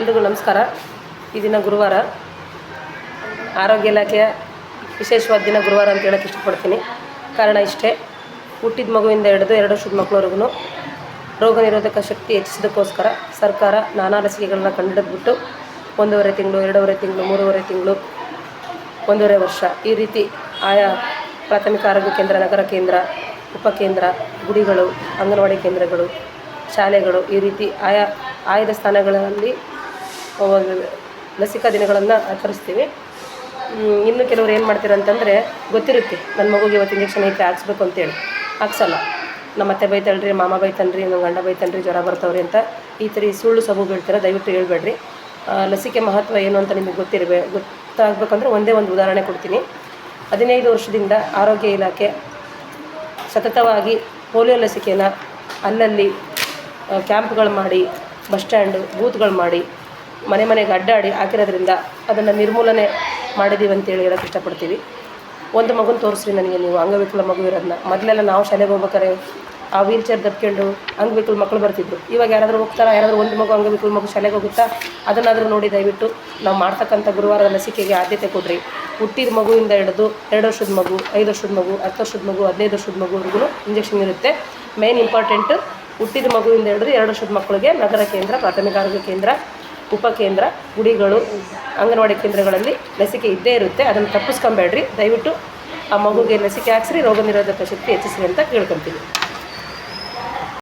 ಎಲ್ರಿಗೂ ನಮಸ್ಕಾರ. ಈ ದಿನ ಗುರುವಾರ ಆರೋಗ್ಯ ಇಲಾಖೆಯ ವಿಶೇಷವಾದ ದಿನ ಗುರುವಾರ ಅಂತ ಹೇಳೋಕ್ಕೆ ಇಷ್ಟಪಡ್ತೀನಿ. ಕಾರಣ ಇಷ್ಟೇ, ಹುಟ್ಟಿದ ಮಗುವಿಂದ ಹಿಡಿದು ಎರಡು ವರ್ಷದ ಮಕ್ಕಳವರೆಗೂ ರೋಗ ನಿರೋಧಕ ಶಕ್ತಿ ಹೆಚ್ಚಿಸೋದಕ್ಕೋಸ್ಕರ ಸರ್ಕಾರ ನಾನಾ ಲಸಿಕೆಗಳನ್ನ ಕಂಡುಹಿಡಿದ್ಬಿಟ್ಟು ಒಂದೂವರೆ ತಿಂಗಳು, ಎರಡೂವರೆ ತಿಂಗಳು, ಮೂರುವರೆ ತಿಂಗಳು, ಒಂದೂವರೆ ವರ್ಷ ಈ ರೀತಿ ಆಯಾ ಪ್ರಾಥಮಿಕ ಆರೋಗ್ಯ ಕೇಂದ್ರ, ನಗರ ಕೇಂದ್ರ ಉಪಕೇಂದ್ರ ಗುಡಿಗಳು, ಅಂಗನವಾಡಿ ಕೇಂದ್ರಗಳು, ಶಾಲೆಗಳು ಈ ರೀತಿ ಆಯಾ ಆಯ್ದ ಸ್ಥಾನಗಳಲ್ಲಿ ಲಸಿಕಾ ದಿನಗಳನ್ನು ಆಚರಿಸ್ತೀವಿ. ಇನ್ನು ಕೆಲವರು ಏನು ಮಾಡ್ತೀರಂತಂದರೆ ಗೊತ್ತಿರುತ್ತೆ ನನ್ನ ಮಗುಗೆ ಇವತ್ತು ಇಂಜೆಕ್ಷನ್ ಐತೆ, ಹಾಕ್ಸ್ಬೇಕು ಅಂತೇಳಿ. ಹಾಕ್ಸಲ್ಲ. ನಮ್ಮ ಅತ್ತೆ ಬೈತಲ್ರಿ, ಮಾಮ ಬೈತನ್ರಿ, ನಮ್ಮ ಗಂಡ ಬೈತನ್ರಿ, ಜ್ವರ ಬರ್ತವ್ರಿ ಅಂತ ಈ ಥರ ಸುಳ್ಳು ಸಬು ಬೀಳ್ತಾರೆ, ದಯವಿಟ್ಟು ಹೇಳ್ಬೇಡ್ರಿ. ಲಸಿಕೆ ಮಹತ್ವ ಏನು ಅಂತ ನಿಮಗೆ ಗೊತ್ತಿರಬೇ, ಗೊತ್ತಾಗಬೇಕಂದ್ರೆ ಒಂದೇ ಒಂದು ಉದಾಹರಣೆ ಕೊಡ್ತೀನಿ. ಹದಿನೈದು ವರ್ಷದಿಂದ ಆರೋಗ್ಯ ಇಲಾಖೆ ಸತತವಾಗಿ ಪೋಲಿಯೋ ಲಸಿಕೆನ ಅಲ್ಲಲ್ಲಿ ಕ್ಯಾಂಪ್ಗಳು ಮಾಡಿ, ಬಸ್ ಸ್ಟ್ಯಾಂಡು, ಬೂತ್ಗಳು ಮಾಡಿ ಮನೆ ಮನೆಗೆ ಅಡ್ಡಾಡಿ ಹಾಕಿರೋದ್ರಿಂದ ಅದನ್ನು ನಿರ್ಮೂಲನೆ ಮಾಡಿದ್ದೀವಿ ಅಂತೇಳಿ ಹೇಳೋಕ್ಕೆ ಇಷ್ಟಪಡ್ತೀವಿ. ಒಂದು ಮಗುನ ತೋರಿಸ್ರಿ ನನಗೆ ನೀವು, ಅಂಗವಿಕಲ ಮಗು ಇರೋದನ್ನ ಮೊದಲೆಲ್ಲ ನಾವು ಶಾಲೆಗೆ ಹೋಗ್ಬೇಕಾರೆ ಆ ವೀಲ್ ಚೇರ್ ದಬ್ಕೊಂಡು ಅಂಗವಿಕಲ ಮಕ್ಕಳು ಬರ್ತಿದ್ರು. ಇವಾಗ ಯಾರಾದರೂ ಹೋಗ್ತಾರೆ? ಯಾರಾದರೂ ಒಂದು ಮಗು ಅಂಗವಿಕಲ ಮಗು ಶಾಲೆಗೆ ಹೋಗುತ್ತಾ? ಅದನ್ನಾದರೂ ನೋಡಿ ದಯವಿಟ್ಟು ನಾವು ಮಾಡ್ತಕ್ಕಂಥ ಗುರುವಾರದ ಲಸಿಕೆಗೆ ಆದ್ಯತೆ ಕೊಡ್ರಿ. ಹುಟ್ಟಿದ ಮಗುವಿಂದ ಹಿಡಿದು ಎರಡು ವರ್ಷದ ಮಗು, ಐದು ವರ್ಷದ ಮಗು, ಹತ್ತು ವರ್ಷದ ಮಗು, ಹದಿನೈದು ವರ್ಷದ ಮಗುವರೆಗೂ ಇಂಜೆಕ್ಷನ್ ಇರುತ್ತೆ. ಮೇನ್ ಇಂಪಾರ್ಟೆಂಟ್, ಹುಟ್ಟಿದ ಮಗುವಿಂದ ಹಿಡಿದು ಎರಡು ವರ್ಷದ ಮಕ್ಕಳಿಗೆ ನಗರ ಕೇಂದ್ರ, ಪ್ರಾಥಮಿಕ ಆರೋಗ್ಯ ಕೇಂದ್ರ ಉಪಕೇಂದ್ರ, ಗುಡಿಗಳು, ಅಂಗನವಾಡಿ ಕೇಂದ್ರಗಳಲ್ಲಿ ಲಸಿಕೆ ಇದ್ದೇ ಇರುತ್ತೆ. ಅದನ್ನು ತಪ್ಪಿಸ್ಕೊಂಬೇಡ್ರಿ. ದಯವಿಟ್ಟು ಆ ಮಗುಗೆ ಲಸಿಕೆ ಹಾಕ್ಸ್ರಿ, ರೋಗ ನಿರೋಧಕ ಶಕ್ತಿ ಹೆಚ್ಚಿಸ್ರಿ ಅಂತ ಕೇಳ್ಕೊತೀನಿ